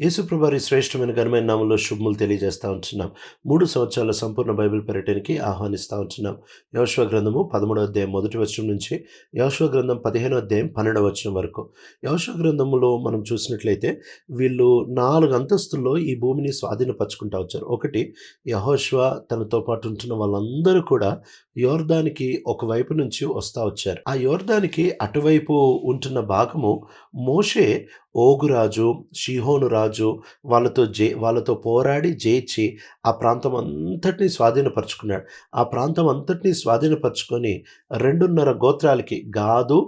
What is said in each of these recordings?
యేసుప్రభారి శ్రేష్టమైన ఘనమైన నామంలో శుభములు తెలియజేస్తూ ఉంటున్నాం. మూడు సంవత్సరాల సంపూర్ణ బైబిల్ పర్యటనకి ఆహ్వానిస్తూ ఉంటున్నాం. యోశ్వ గ్రంథము పదమూడో అధ్యాయం మొదటి వచనం నుంచి యోశ్వ గ్రంథం పదిహేనో అధ్యాయం పన్నెండవ వచనం వరకు. యోశ్వ గ్రంథములో మనం చూసినట్లయితే వీళ్ళు నాలుగు అంతస్తుల్లో ఈ భూమిని స్వాధీనపరచుకుంటా వచ్చారు. ఒకటి యహోశ్వ తనతో పాటు ఉంటున్న వాళ్ళందరూ కూడా యోర్దానికి ఒకవైపు నుంచి వస్తూ వచ్చారు. ఆ యోర్దానికి అటువైపు ఉంటున్న భాగము మోషే ఓగురాజు షిహోను రాజు రాజు వాళ్ళతో జే వాళ్ళతో పోరాడి జయించి ఆ ప్రాంతం అంతటిని స్వాధీనపరుచుకున్నాడు. ఆ ప్రాంతం అంతటినీ స్వాధీనపరుచుకొని రెండున్నర గోత్రాలకి గాదు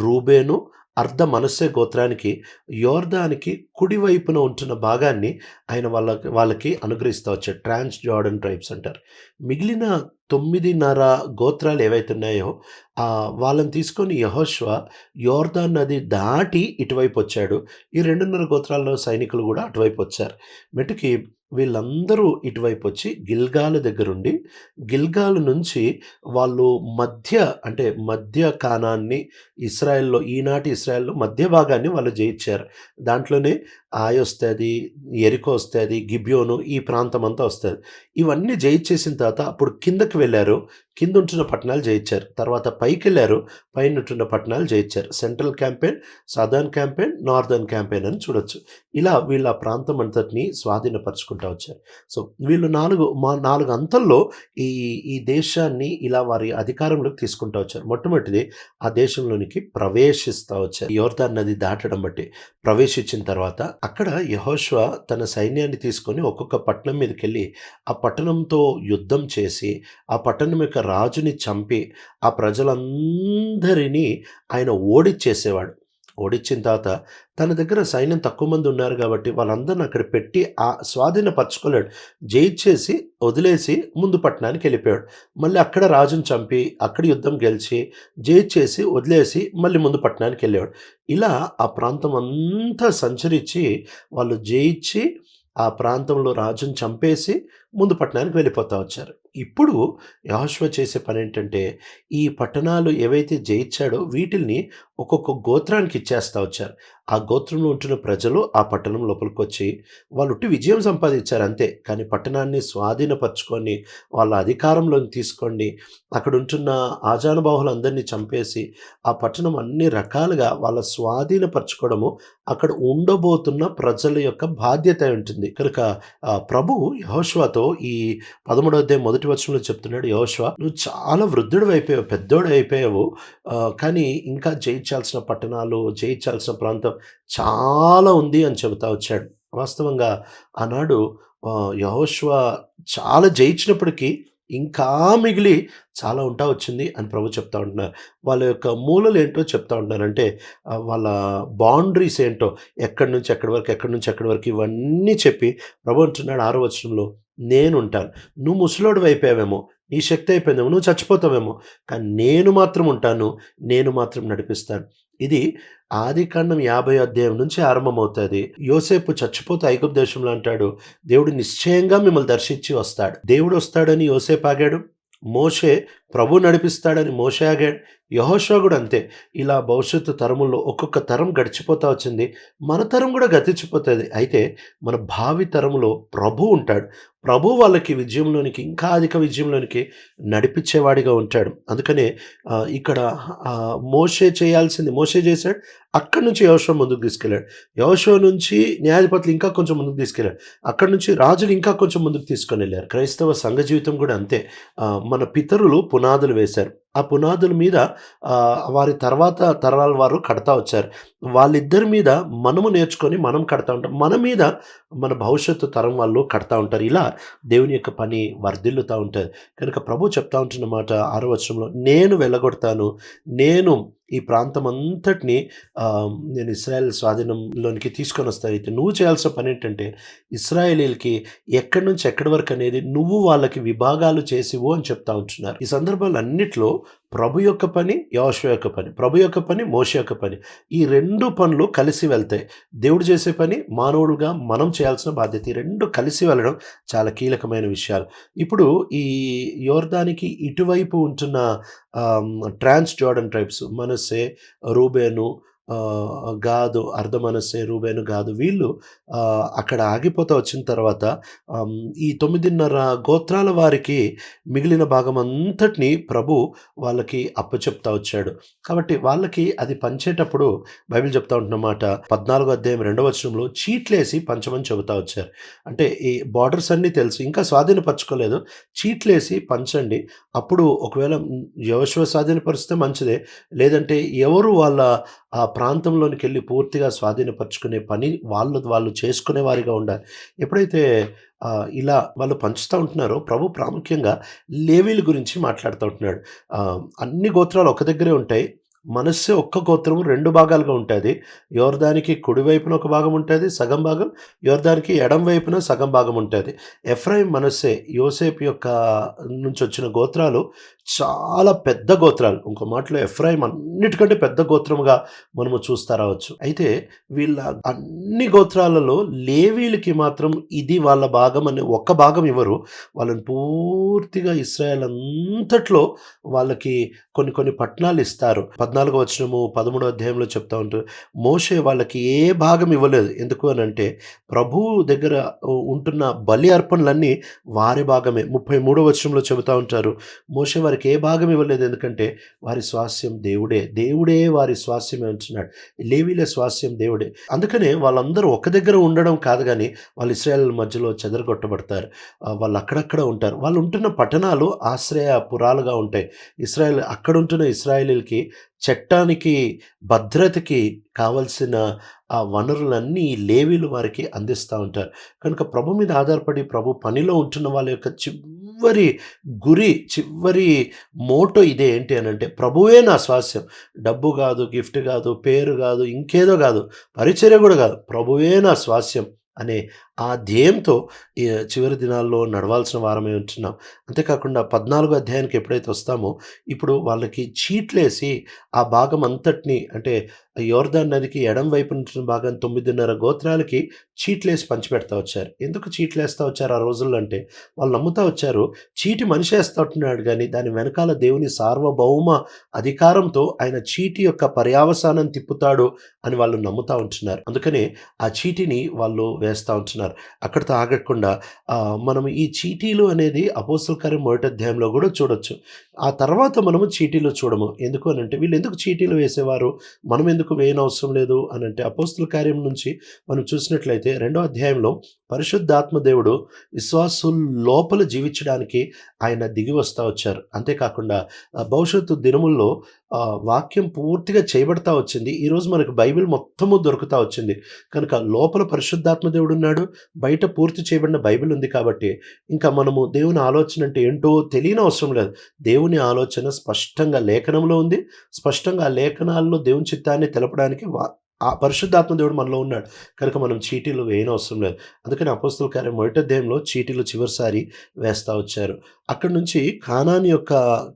రూబేను అర్ధ మనస్సే గోత్రానికి యోర్దానికి కుడివైపున ఉంటున్న భాగాన్ని ఆయన వాళ్ళకి వాళ్ళకి అనుగ్రహిస్తూ వచ్చాడు. ట్రాన్స్ జార్డన్ ట్రైబ్స్ అంటారు. మిగిలిన తొమ్మిదిన్నర గోత్రాలు ఏవైతే ఉన్నాయో వాళ్ళని తీసుకొని యహోశ్వ యోర్దాన్ నది దాటి ఇటువైపు వచ్చాడు. ఈ రెండున్నర గోత్రాల్లో సైనికులు కూడా అటువైపు వచ్చారు. మెటుకి వీళ్ళందరూ ఇటువైపు వచ్చి గిల్గాలు దగ్గరుండి గిల్గాలు నుంచి వాళ్ళు మధ్య అంటే మధ్య కానాన్ని ఇస్రాయెల్లో ఈనాటి ఇస్రాయెల్లో మధ్య భాగాన్ని వాళ్ళు జయించారు. దాంట్లోనే ఆయ వస్తుంది ఎరికో వస్తుంది గిబ్యోను ఈ ప్రాంతం అంతా వస్తుంది. ఇవన్నీ జయించేసిన తర్వాత అప్పుడు కిందకి వెళ్ళారు కింద ఉంటున్న పట్టణాలు జయించారు. తర్వాత పైకి వెళ్ళారు పైన ఉంటున్న పట్టణాలు జయించారు. Central campaign southern campaign northern campaign అని చూడొచ్చు. ఇలా వీళ్ళ ఆ ప్రాంతం అంతటిని స్వాధీనపరచుకుంటూ వచ్చారు. సో వీళ్ళు నాలుగు మా నాలుగు అంతల్లో ఈ ఈ దేశాన్ని ఇలా వారి అధికారంలోకి తీసుకుంటూ వచ్చారు. మొట్టమొదటిది ఆ దేశంలోనికి ప్రవేశిస్తూ వచ్చారు. యోర్దాన్ నది దాటడం బట్టి ప్రవేశించిన తర్వాత అక్కడ యహోష్వ తన సైన్యాన్ని తీసుకొని ఒక్కొక్క పట్టణం మీదకి వెళ్ళి ఆ పట్టణంతో యుద్ధం చేసి ఆ పట్టణం యొక్క రాజుని చంపి ఆ ప్రజలందరినీ ఆయన ఓడిచ్చేసేవాడు. ఓడిచ్చిన తర్వాత తన దగ్గర సైన్యం తక్కువ మంది ఉన్నారు కాబట్టి వాళ్ళందరిని అక్కడ పెట్టి ఆ స్వాధీనపరచుకోలేడు. జయించేసి వదిలేసి ముందు పట్టణానికి వెళ్ళిపోయాడు. మళ్ళీ అక్కడ రాజుని చంపి అక్కడ యుద్ధం గెలిచి జయించేసి వదిలేసి మళ్ళీ ముందు పట్టణానికి వెళ్ళేవాడు. ఇలా ఆ ప్రాంతం అంతా సంచరించి వాళ్ళు జయించి ఆ ప్రాంతంలో రాజుని చంపేసి ముందు పట్టణానికి వెళ్ళిపోతా వచ్చారు. ఇప్పుడు యహోష్వ చేసే పని ఏంటంటే ఈ పట్టణాలు ఏవైతే జయించాడో వీటిల్ని ఒక్కొక్క గోత్రానికి ఇచ్చేస్తా వచ్చారు. ఆ గోత్రంలో ఉంటున్న ప్రజలు ఆ పట్టణం లోపలికి వచ్చి వాళ్ళు ఉట్టి విజయం సంపాదించారు అంతే. కానీ పట్టణాన్ని స్వాధీనపరచుకొని వాళ్ళ అధికారంలోకి తీసుకోండి అక్కడ ఉంటున్న ఆజానుబాహులందరినీ చంపేసి ఆ పట్టణం అన్ని రకాలుగా వాళ్ళ స్వాధీనపరచుకోవడము అక్కడ ఉండబోతున్న ప్రజల యొక్క బాధ్యత ఉంటుంది. కనుక ప్రభు యహోష్వాతో ఈ పదమూడవ మొదటి మొదటి వచనంలో చెప్తున్నాడు యహోష్వా నువ్వు చాలా వృద్ధుడు అయిపోయావు పెద్దోడు అయిపోయావు. కానీ ఇంకా జయించాల్సిన పట్టణాలు జయించాల్సిన ప్రాంతం చాలా ఉంది అని చెబుతా వచ్చాడు. వాస్తవంగా ఆనాడు యహోశ్వ చాలా జయించినప్పటికీ ఇంకా మిగిలి చాలా ఉంటా వచ్చింది అని ప్రభు చెప్తా ఉంటున్నారు. వాళ్ళ యొక్క మూలలు ఏంటో చెప్తా ఉంటున్నారు. అంటే వాళ్ళ బౌండరీస్ ఏంటో ఎక్కడి నుంచి ఎక్కడి వరకు ఎక్కడి నుంచి ఎక్కడి వరకు ఇవన్నీ చెప్పి ప్రభు అంటున్నాడు ఆరో వచనంలో. నేను ఉంటాను నువ్వు ముసలోడు అయిపోయావేమో నీ శక్తి అయిపోయిందేమో నువ్వు చచ్చిపోతావేమో కానీ నేను మాత్రం ఉంటాను నేను మాత్రం నడిపిస్తాను. ఇది ఆదికాండం యాభై అధ్యాయం నుంచి ఆరంభమవుతుంది. యోసేపు చచ్చిపోతే ఐగుప్ దేశంలో అంటాడు దేవుడు నిశ్చయంగా మిమ్మల్ని దర్శించి వస్తాడు. దేవుడు వస్తాడని యోసేపు ఆగాడు? మోషే ప్రభు నడిపిస్తాడని మోషే ఆగాడు? యహోషా కూడా అంతే. ఇలా భవిష్యత్తు తరముల్లో ఒక్కొక్క తరం గడిచిపోతా వచ్చింది. మన తరం కూడా గతించిపోతుంది. అయితే మన భావి తరములో ప్రభు ఉంటాడు. ప్రభు వాళ్ళకి విజయంలోనికి ఇంకా అధిక విజయంలోనికి నడిపించేవాడిగా ఉంటాడు. అందుకనే ఇక్కడ మోసే మోషే చేయాల్సింది మోసే చేశాడు. అక్కడి నుంచి యోషో ముందుకు తీసుకెళ్ళాడు. యోషో నుంచి న్యాయాధిపతులు ఇంకా కొంచెం ముందుకు తీసుకెళ్ళాడు అక్కడి నుంచి రాజులు ఇంకా కొంచెం ముందుకు తీసుకొని వెళ్ళారు. క్రైస్తవ సంఘ జీవితం కూడా అంతే. మన పితరులు పునాదులు వేశారు. ఆ పునాదుల మీద వారి తర్వాత తరాల వారు కడతా వచ్చారు. వాళ్ళిద్దరి మీద మనము నేర్చుకొని మనం కడతా ఉంటాం. మన మీద మన భవిష్యత్తు తరం వాళ్ళు కడతా ఉంటారు. ఇలా దేవుని యొక్క పని వర్ధిల్లుతూ ఉంటుంది కనుక ప్రభు చెప్తా ఉంటున్న మాట ఆరో వచనంలో నేను వెళ్ళగొడతాను నేను ఈ ప్రాంతం అంతటిని నేను ఇస్రాయెల్ స్వాధీనంలోనికి తీసుకొని వస్తాను. అయితే నువ్వు చేయాల్సిన పని ఏంటంటే ఇస్రాయేలీలకి ఎక్కడి నుంచి ఎక్కడి వరకు అనేది నువ్వు వాళ్ళకి విభాగాలు చేసివు అని చెప్తా ఉంటున్నారు. ఈ సందర్భాలు అన్నిట్లో ప్రభు యొక్క పని యోశ్వ యొక్క పని ప్రభు యొక్క పని మోష యొక్క పని. ఈ రెండు పనులు కలిసి వెళ్తాయి దేవుడు చేసే పని మానవుడుగా మనం చేయాల్సిన బాధ్యత. ఈ రెండు కలిసి వెళ్ళడం చాలా కీలకమైన విషయాలు. ఇప్పుడు ఈ యోర్దానికి ఇటువైపు ఉంటున్న ట్రాన్స్ జోర్డన్ ట్రైబ్స్ మనసే రూబేను గాదు, అర్ధమనస్సే, రూబేను, గాదు వీళ్ళు అక్కడ ఆగిపోతా వచ్చిన తర్వాత ఈ 9:30 గోత్రాల వారికి మిగిలిన భాగం అంతటిని ప్రభు వాళ్ళకి అప్పచెప్తా వచ్చాడు. కాబట్టి వాళ్ళకి అది పంచేటప్పుడు బైబిల్ చెప్తా ఉంటున్నమాట 14 అధ్యాయం రెండవ వచనంలో చీట్లేసి పంచమని చెబుతా వచ్చారు. అంటే ఈ బార్డర్స్ అన్నీ తెలుసు. ఇంకా స్వాధీనపరచుకోలేదు. చీట్లేసి పంచండి. అప్పుడు ఒకవేళ హ్మ్, స్వాధీనపరిస్తే మంచిదే. లేదంటే ఎవరు వాళ్ళ ప్రాంతంలోనికి ప్రాంతంలోనికెళ్ళి పూర్తిగా స్వాధీనపరుచుకునే పని వాళ్ళు వాళ్ళు చేసుకునే వారిగా ఉండాలి. ఎప్పుడైతే ఇలా వాళ్ళు పంచుతూ ఉంటున్నారో ప్రభు ప్రాముఖ్యంగా లేవీల గురించి మాట్లాడుతూ ఉంటున్నాడు. అన్ని గోత్రాలు ఒక దగ్గరే ఉంటాయి. మనస్సే ఒక్క గోత్రము రెండు భాగాలుగా ఉంటుంది యోర్దానికి కుడి వైపున ఒక భాగం ఉంటుంది సగం భాగం. యోర్దానికి ఎడం వైపున సగం భాగం ఉంటుంది ఎఫ్రాయిం, మనస్సే యోసేపు యొక్క నుంచి వచ్చిన గోత్రాలు చాలా పెద్ద గోత్రాలు. ఇంకో మాటలో ఎఫ్రాయిం అన్నిటికంటే పెద్ద గోత్రముగా మనము చూస్తా రావచ్చు. అయితే వీళ్ళ అన్ని గోత్రాలలో లేవీలకి మాత్రం ఇది వాళ్ళ భాగం అనే ఒక్క భాగం ఇవ్వరు. వాళ్ళని పూర్తిగా ఇస్రాయల్ అంతట్లో వాళ్ళకి కొన్ని కొన్ని పట్టణాలు ఇస్తారు. 14 వచనము 13 అధ్యాయంలో చెప్తా ఉంటారు. మోషే వాళ్ళకి ఏ భాగం ఇవ్వలేదు. ఎందుకు అని అంటే ప్రభువు దగ్గర ఉంటున్న బలి అర్పణలన్నీ వారి భాగమే. 33 వచనంలో చెబుతూ ఉంటారు. మోషే వారికి ఏ భాగం ఇవ్వలేదు. ఎందుకంటే వారి స్వాస్యం దేవుడే. దేవుడే వారి స్వాస్యమే అంటున్నాడు. లేవీల స్వాస్యం దేవుడే. అందుకనే వాళ్ళందరూ ఒక దగ్గర ఉండడం కాదు కానీ వాళ్ళు ఇస్రాయల్ మధ్యలో చెదరగొట్టబడతారు. వాళ్ళు అక్కడక్కడ ఉంటారు. వాళ్ళు ఉంటున్న పట్టణాలు ఆశ్రయపురాలుగా ఉంటాయి. ఇస్రాయల్ అక్కడ ఉంటున్న ఇస్రాయలీలకి చట్టానికి, భద్రతకి కావాల్సిన ఆ వనరులన్నీ లేవీలు వారికి అందిస్తూ ఉంటారు. కనుక ప్రభు మీద ఆధారపడి ప్రభు పనిలో ఉంటున్న వాళ్ళ యొక్క చివరి గురి, చివరి మోటో ఇదే ఏంటి అంటే ప్రభువే నా స్వాస్యం డబ్బు కాదు గిఫ్ట్ కాదు పేరు కాదు ఇంకేదో కాదు పరిచర్య కూడా కాదు ప్రభువే నా స్వాస్యం అనే ఆ ధ్యేయంతో చివరి దినాల్లో నడవాల్సిన వారమై ఉంటున్నాం. అంతేకాకుండా 14 అధ్యాయానికి ఎప్పుడైతే వస్తామో ఇప్పుడు వాళ్ళకి చీట్లేసి ఆ భాగం అంతటిని అంటే యోర్దాన్ నదికి ఎడం వైపు నుంచి భాగం 9:30 గోత్రాలకి చీట్లేసి పంచిపెడతా వచ్చారు. ఎందుకు చీట్లేస్తా వచ్చారు ఆ రోజుల్లో అంటే వాళ్ళు నమ్ముతా వచ్చారు. చీటి మనిషి ఏస్తా ఉంటున్నాడు దాని వెనకాల దేవుని సార్వభౌమ అధికారంతో ఆయన చీటి యొక్క పర్యావసానం తిప్పుతాడు అని వాళ్ళు నమ్ముతా ఉంటున్నారు. అందుకనే ఆ చీటిని వాళ్ళు వేస్తా ఉంటున్నారు. అక్కడితో ఆగకుండా మనం ఈ చీటీలు అనేది అపోసల్ కార్యం మొదటి అధ్యాయంలో కూడా చూడొచ్చు. ఆ తర్వాత మనము చీటీలు చూడము. ఎందుకు అని అంటే వీళ్ళు ఎందుకు చీటీలు వేసేవారు? మనం ఎందుకు వేయనవసరం లేదు అని అంటే అపోస్తుల కార్యం నుంచి మనం చూసినట్లయితే రెండో అధ్యాయంలో పరిశుద్ధాత్మ దేవుడు విశ్వాసుల లోపల జీవించడానికి ఆయన దిగి వస్తూ వచ్చారు. అంతేకాకుండా భవిష్యత్తు దినముల్లో వాక్యం పూర్తిగా చేయబడతా వచ్చింది. ఈరోజు మనకు బైబిల్ మొత్తము దొరుకుతా వచ్చింది. కనుక లోపల పరిశుద్ధాత్మ దేవుడున్నాడు. బయట పూర్తి చేయబడిన బైబిల్ ఉంది కాబట్టి ఇంకా మనము దేవుని ఆలోచన అంటే ఏంటో తెలియనవసరం లేదు. దేవుని ఆలోచన స్పష్టంగా లేఖనంలో ఉంది. స్పష్టంగా ఆ లేఖనాల్లో దేవుని చిత్తాన్ని తెలపడానికి ఆ పరిశుద్ధాత్మ దేవుడు మనలో ఉన్నాడు. కనుక మనం చీటీలు వేయనవసరం లేదు. అందుకని అపోస్తల కార్యం మొదటి అధ్యాయంలో చీటీలు చివరిసారి వేస్తా వచ్చారు. అక్కడి నుంచి కానాన్ యొక్క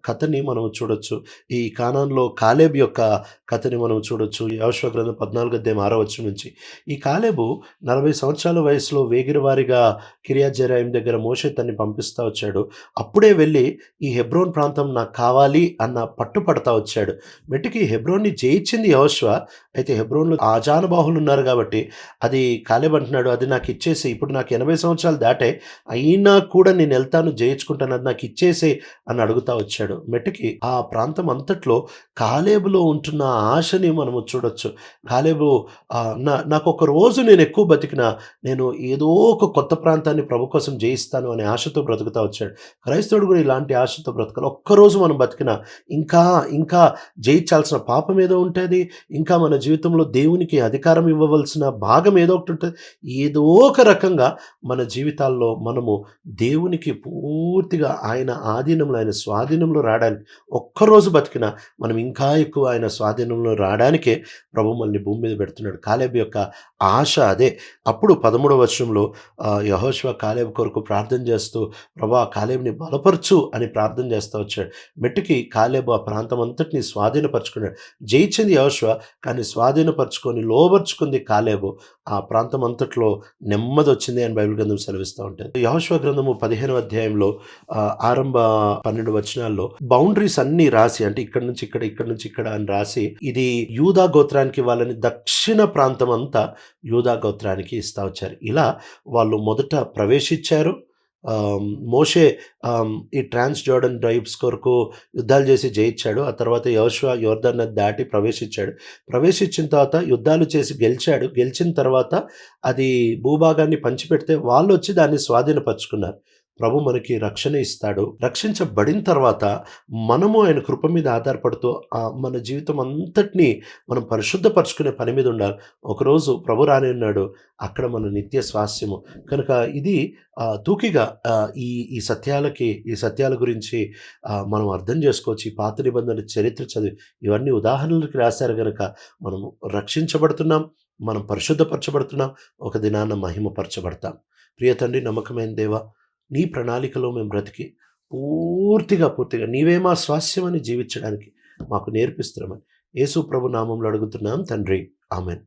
కథని మనం చూడొచ్చు. ఈ కానాన్‌లో కాలేబు యొక్క కథని మనం చూడొచ్చు. యవశ గ్రంథం 14 అధ్యాయం 6 వచనం నుంచి. ఈ కాలేబు 40 సంవత్సరాల వయసులో వేగిరివారిగా కిరియాజరాయం దగ్గర మోషే తన్ని పంపిస్తా వచ్చాడు. అప్పుడే వెళ్ళి ఈ హెబ్రోన్ ప్రాంతం నాకు కావాలి అన్న పట్టు పడతా వచ్చాడు. మెట్టుకి హెబ్రోన్‌ని జయించింది యెహోషువ. అయితే హెబ్రోన్ ఆ ఆజానుబాహులు ఉన్నారు కాబట్టి అది కాలేబంటున్నాడు అది నాకు ఇచ్చేసి ఇప్పుడు నాకు 80 సంవత్సరాలు దాటే అయినా కూడా నేను వెళ్తాను జయించుకుంటాను అది నాకు ఇచ్చేసే అని అడుగుతా వచ్చాడు. మెట్టుకి ఆ ప్రాంతం అంతట్లో కాలేబులో ఉంటున్న ఆశని మనము చూడొచ్చు. కాలేబు ఆహ్, నా నాకొక రోజు నేను ఎక్కువ బతికిన నేను ఏదో ఒక కొత్త ప్రాంతాన్ని ప్రభు కోసం జయిస్తాను అనే ఆశతో బ్రతుకుతా వచ్చాడు. క్రైస్తవుడు కూడా ఇలాంటి ఆశతో బ్రతకాలి. ఒక్కరోజు మనం బతికిన ఇంకా ఇంకా జయించాల్సిన పాపం ఏదో ఉంటుంది ఇంకా మన జీవితంలో దేవునికి అధికారం ఇవ్వవలసిన భాగం ఏదో ఒకటి ఉంటుంది ఏదో ఒక రకంగా మన జీవితాల్లో మనము దేవునికి పూర్తిగా ఆయన ఆధీనంలో, ఆయన స్వాధీనంలో రావడానికి ఒక్కరోజు బతికినా మనం ఇంకా ఎక్కువ ఆయన స్వాధీనంలో రావడానికే ప్రభు మనల్ని భూమి మీద పెడుతున్నాడు. కాలేబు యొక్క ఆశ అదే. అప్పుడు 13వ వచనంలో ఆహ్, యెహోషువ కాలేబు కొరకు ప్రార్థన చేస్తూ ప్రభా కాలేబుని బలపరచు అని ప్రార్థన చేస్తూ వచ్చాడు. మెట్టుకి కాలేబు ఆ ప్రాంతం అంతటిని స్వాధీనపరుచుకున్నాడు. జయించింది యహోశ్వ కానీ స్వాధీనపరచు స్వాధీనపరచుకొని లోబర్చుకుంది కాలేబు ఆ ప్రాంతం అంతట్లో నెమ్మది వచ్చింది అని బైబిల్ గ్రంథం సెలవిస్తూ ఉంటుంది. యహోశ్వ గ్రంథము పదిహేను అధ్యాయంలో ఆరంభ పన్నెండు వచనాల్లో బౌండరీస్ అన్ని రాసి అంటే ఇక్కడ నుంచి ఇక్కడ ఇక్కడ నుంచి ఇక్కడ అని రాసి ఇది యూదా గోత్రానికి వాళ్ళని దక్షిణ ప్రాంతం అంతా యూదా గోత్రానికి ఇస్తా వచ్చారు. ఇలా వాళ్ళు మొదట ప్రవేశించారు మోషే ఈ ట్రాన్స్ జోర్డన్ డ్రైవ్స్ కొరకు యుద్ధాలు చేసి జయించాడు. ఆ తర్వాత యోశ్వ యోర్ధన్ నది దాటి ప్రవేశించాడు. ప్రవేశించిన తర్వాత యుద్ధాలు చేసి గెలిచాడు. గెలిచిన తర్వాత అది భూభాగాన్ని పంచిపెడితే వాళ్ళు వచ్చి దాన్ని స్వాధీనపరుచుకున్నారు. ప్రభు మనకి రక్షణ ఇస్తాడు. రక్షించబడిన తర్వాత మనము ఆయన కృప మీద ఆధారపడుతూ మన జీవితం అంతటినీ మనం పరిశుద్ధపరచుకునే పని మీద ఉండాలి. ఒకరోజు ప్రభు రాని ఉన్నాడు. అక్కడ మన నిత్య స్వాస్యము. కనుక ఇది తూకిగా ఈ ఈ సత్యాలకి ఈ సత్యాల గురించి మనం అర్థం చేసుకోవచ్చు. ఈ పాత నిబంధనల చరిత్ర చదివి ఇవన్నీ ఉదాహరణలకి రాశారు కనుక మనం రక్షించబడుతున్నాం. మనం పరిశుద్ధపరచబడుతున్నాం. ఒక దినాన మహిమపరచబడతాం. ప్రియ తండ్రి నమ్మకమైన దేవ నీ ప్రణాళికలో మేము బ్రతికి పూర్తిగా పూర్తిగా నీవే మా స్వాస్యమని జీవించడానికి మాకు నేర్పిస్తున్నామని యేసు ప్రభు నామంలో అడుగుతున్నాం తండ్రి. ఆమెన్.